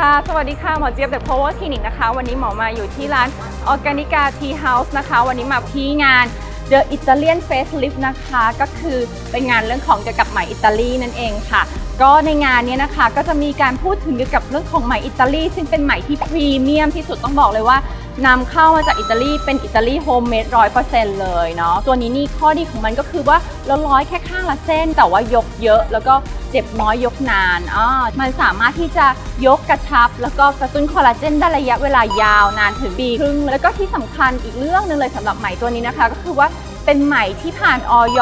ค่ะ สวัสดีค่ะ หมอเจี๊ยบเดอะ Power Clinic นะคะ วันนี้หมอมาอยู่ที่ร้านออร์แกนิกาทีเฮาส์นะคะ วันนี้มาที่งาน The Italian Facelift นะคะ ก็คือเป็นงานเรื่องของเกี่ยวกับไหมอิตาลีนั่นเองค่ะ ก็ในงานนี้นะคะก็จะมีการพูดถึงเกี่ยวกับเรื่องของไหมอิตาลี ซึ่งเป็นไหมที่พรีเมียมที่สุดต้องบอกเลยว่า นำเข้ามาจากอิตาลีเป็นอิตาลีโฮมเมดร้อยเปอร์เซ็นต์เลยเนาะตัวนี้นี่ข้อดีของมันก็คือว่าเราร้อยแค่ข้างละเส้น แต่ว่ายกเยอะแล้วก็เจ็บน้อยยกนานอ่ามันสามารถที่จะยกกระชับ แล้วก็กระตุ้นคอลลาเจนได้ระยะเวลายาวนานถึงปีครึ่งแล้วก็ที่สำคัญอีกเรื่องหนึงเลยสำหรับไหมตัวนี้นะคะ ก็คือว่าเป็นไหมที่ผ่านออย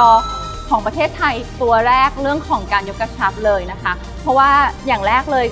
ของประเทศไทยตัวแรกเรื่องของการยกกระชับเลยนะคะ เพราะว่าอย่างแรกเลย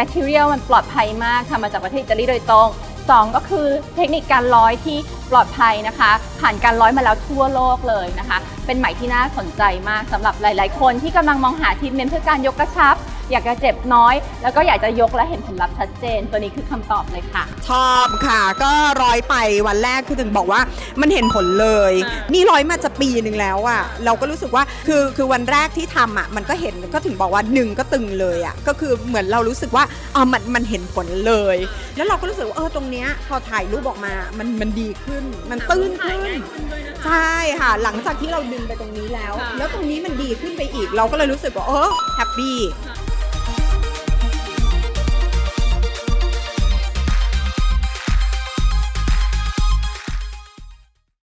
material มันปลอดภัยมากทำมาจากประเทศอิตาลีโดยตรง สองก็คือเทคนิคการร้อยที่ปลอดภัยนะคะ ผ่านการร้อยมาแล้วทั่วโลกเลยนะคะ เป็นไหมที่น่าสนใจมากสำหรับหลาย ๆ คนที่กำลังมองหาทีมเมนเพื่อการยกกระชับ อยากจะเจ็บน้อย แล้วก็อยากจะยกและเห็นผลลัพธ์ชัดเจน ตัวนี้คือคำตอบเลยค่ะ ชอบค่ะ ก็ร้อยไปวันแรกคือถึงบอกว่ามันเห็นผลเลย อ่านี่ร้อยมาจะปีหนึ่งแล้วอะ่ะเราก็รู้สึกว่าคือคือวันแรกที่ทำอะมันก็เห็นก็ถึงบอกว่าหนึ่งก็ตึงเลยอะ่ะก็คือเหมือนเรารู้สึกว่าอ๋อมันมันเห็นผลเลย แล้วเราก็รู้สึกว่าเออตรงเนี้ยพอถ่ายรูปออกมามันมันดีขึ้น มันตื้นขึ้น ใช่ค่ะ หลังจากที่เราดึงไปตรงนี้แล้ว ค่ะแล้วตรงนี้มันดีขึ้นไปอีก เราก็เลยรู้สึกว่าเออแฮปปี้